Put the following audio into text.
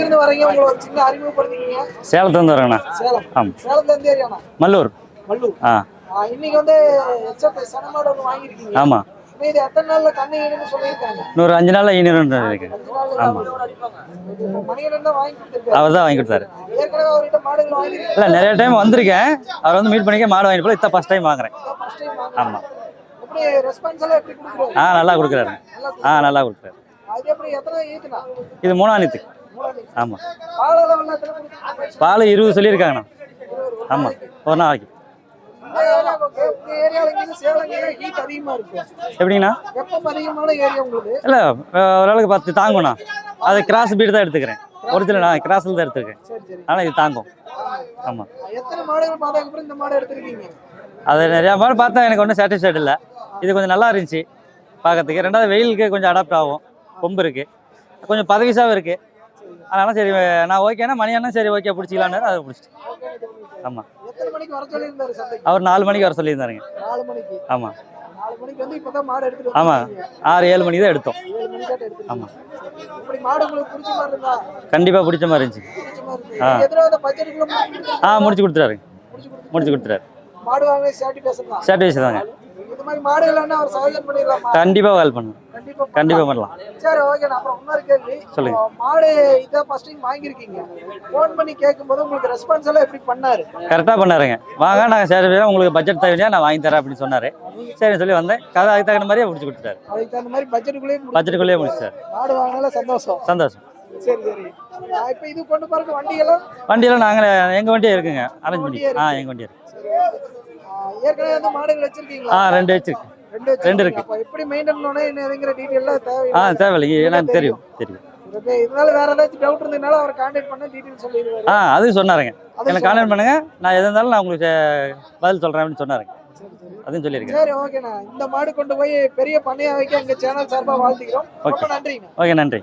எங்கிருந்து வரீங்க? உங்களை ஒரு சின்ன அறிமுகப்படுத்திக்கீங்க. சேலத்துலேருந்து வரேங்கண்ணா சேலம். ஆமாம் சேலத்துல இருந்து ஏரியாண்ணா மல்லூர். வள்ளூர் ஆ. இன்னைக்கு வந்து எச்எஃப் சனமாடு ஒன்று வாங்கியிருக்கீங்க. ஆமாம் இது எத்தனை நாள்ல கண்ணுன்னு சொல்லியிருக்காங்க. இன்னொரு அஞ்சு நாளில் ஈனிரம் இருக்கு. அஞ்சு நாள்ல ஆமா. இப்போ மணிகண்டன் தான் வாங்கி கொடுத்துருக்காரு. அவர் தான் வாங்கி கொடுத்தாரு. ஏற்கனவே அவர்கிட்ட மாடுகள் வாங்கியிருக்கீங்க. இல்லை நிறைய டைம் வந்திருக்கேன். அவர் வந்து மீட் பண்ணிக்க மாடு வாங்கிட்டு போல இதான் ஃபஸ்ட் டைம் வாங்குறேன். ஆமாம் ஆ நல்லா கொடுக்குறாரு. ஆ நல்லா கொடுக்குறாரு. இது மூணாவது ஆமாம் பால் இருபது சொல்லியிருக்காங்கண்ணா. ஆமாம் ஒரு நாளைக்கு இந்த எப்படிங்கண்ணா? இல்லை ஓரளவுக்கு பத்து தாங்கும்ண்ணா. அது கிராஸ் பீடு தான் எடுத்துக்கிறேன். ஒரிஜினல் நான் கிராஸில் தான் எடுத்துருக்கேன். ஆனால் இது தாங்கும். ஆமாம் எத்தனை அது நிறையா மாடு பார்த்தா எனக்கு ஒன்றும் சாட்டிஸ்ஃபைட் இல்லை. இது கொஞ்சம் நல்லா இருந்துச்சு. பார்க்கறதுக்கு. ரெண்டாவது வெயிலுக்கு கொஞ்சம் அடாப்ட் ஆகும். கொம்பு இருக்குது கொஞ்சம் பதவிசாவும் இருக்குது அதனால சரி நான் ஓகேனா மணி அண்ணா சரி ஓகே பிடிச்சிக்கலான்னு அதை பிடிச்சிட்டு. ஆமாம் எத்தனை மணிக்கு வர சொல்லியிருந்தாரு சந்தைக்கு? அவர் நாலு மணிக்கு வர சொல்லியிருந்தாருங்க. நாலு மணிக்கு. ஆமாம் நாலு மணிக்கு வந்து இப்பதான் மாடு எடுத்துட்டு ஆமா. வந்திருக்கீங்க. ஆறு ஏழு மணிக்கு தான் எடுத்தோம். ஏழு மணிக்காட்ட எடுத்துருக்கீங்க ஆமா. இப்படி மாடு உங்களுக்கு பிடிச்ச மாதிரி இருந்தா? கண்டிப்பாக பிடிச்ச மாதிரி இருந்துச்சு. ஆ. ஆ முடிச்சு கொடுத்துறாரு முடிச்சு கொடுத்து முடிச்சு கொடுத்துறாரு மாடு வாங்க சேட்டி பேசலாம் சாட்டிஸ்ஃபை தாங்க இந்த மாதிரி மாடுகள் அவர் சகஜம் பண்ணிடலாமா? கண்டிப்பாக கால் பண்ணுங்க கண்டிப்பா பண்ணலாம். பண்ணலாம். சரி ஓகே நான் அப்புறம் இன்னொரு கேள்வி. சொல்லுங்க. மாடு இதான் ஃபர்ஸ்ட் டைம் வாங்கியிருக்கீங்க. ஃபோன் பண்ணி கேட்கும்போது உங்களுக்கு ரெஸ்பான்ஸ் எல்லாம் எப்படி பண்ணாரு? கரெக்டாக பண்ணாருங்க. வாங்க நாங்கள் சரி உங்களுக்கு பட்ஜெட் தேவையா நான் வாங்கி தரேன் அப்படின்னு சொன்னார். சரின்னு சொல்லி வந்தேன். கதை அதுக்கு தகுந்த மாதிரியே முடிச்சு கொடுத்துட்டாரு. அதுக்கு தகுந்த மாதிரி பட்ஜெட்டுக்குள்ளேயே பட்ஜெட்டுக்குள்ளேயே முடிச்சிட்டாரு மாடு வாங்கினால சந்தோஷம். சந்தோஷம். சரி சரி. இப்போ இது கொண்டு போறதுக்கு வண்டியெல்லாம்? வண்டியெல்லாம் நாங்கள் எங்கள் வண்டியே இருக்குங்க. அரேஞ்ச் பண்ணி ஆ எங்கள் வண்டி இருக்கு. ஆ, ஏற்கனவே வந்து மாடுகள் வச்சிருக்கீங்களா? ஆ ரெண்டு வச்சிருக்கு ரெண்டு இருக்கு. எப்படி மெயின்டைன் பண்ணணும்? என்னங்கிற டீட்டெயிலாம் ஆ தேவை தேவையில்லைங்க. எனக்கு தெரியும். தெரியும். ஓகே. இதனால வேற ஏதாச்சும் டவுட் இருந்ததுனால அவர் கான்டாக்ட் பண்ண டீட்டெயில் சொல்லிடுவாரு. ஆ அதுவும் சொன்னாருங்க. அது எனக்கு கான்டாக்ட் பண்ணுங்க. நான் எது இருந்தாலும் நான் உங்களுக்கு பதில் சொல்கிறேன் அப்படின்னு சொன்னாருங்க. அதுவும் சொல்லியிருக்கேன் சரி ஓகேண்ணா. இந்த மாடு கொண்டு போய் பெரிய பண்ணையா வைக்க எங்க சேனல் சார்பா வாழ்த்துக்கிறோம். ரொம்ப நன்றிண்ணா. ஓகே நன்றி.